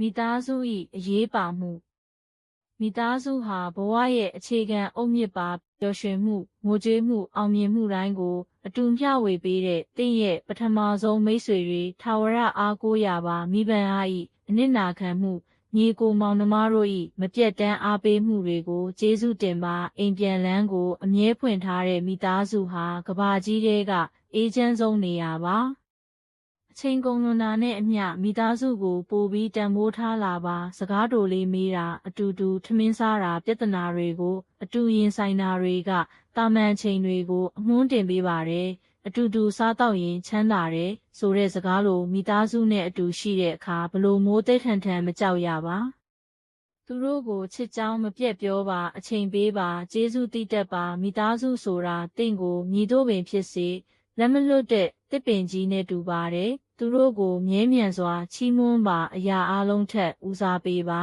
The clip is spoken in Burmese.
မိသားစု၏အရေးပါမှုမိသားစုဟာဘဝရဲ့အခြေခံအုတ်မြစ်ပါပျော်ရွှင်မှုငိုကြွေးမှုအောင်မြင်မှုတိုင်းကို အတူမျှဝေပေးတဲ့တင့်ရဲ့ပထမဆုံးမိတ်ဆွေတွေထာဝရအားကိုးရာပါမိဘအား၏အနစ်နာခံမှုညီကိုမောင်နှမတို့၏မပြတ်တမ်းအားပေးမှုတွေကိုကျေးဇူးတင်ပါအိမ်ပြန်လန်းကိုအမြဲဖွင့်ထားတဲ့မိသားစုဟာကဘာကြီးတဲကအေးချမ်းဆုံးနေရာပါအ ချိန်ကုန်လွန်တာနဲ့အမျှမိသားစုကိုပိုပြီးတန်ဖိုးထားလာပါ စကားတိုလေးမေးတာအတူတူထမင်းစားတာပြဿနာတွေကို အတူရင်ဆိုင်တာတွေကတာမန်ချိန်တွေကိုအမွှန်းတင်ပေးပါတယ်အတူတူစားတော့ရင်ချမ်းသာတယ်ဆိုတဲ့စကားလိုမိသားစုနဲ့အတူရှိတဲ့အခါဘလို့မိုးသိထန်ထန်မကြောက်ရပါသူတို့ကိုချစ်ကြောင်းမပြတ်ပြောပါအချိန်ပေးပါကျေးဇူးတိတက်ပါမိသားစုဆိုတာတင့်ကိုမြည်တို့ပင်ဖြစ်စေလက်မလွတ်တဲ့တစ်ပင်ကြီးနဲ့တူပါတယ် သူတို့ကိုမြဲမြံစွာချီးမွမ်းပါအရာအလုံးထက်ဦးစားပေးပါ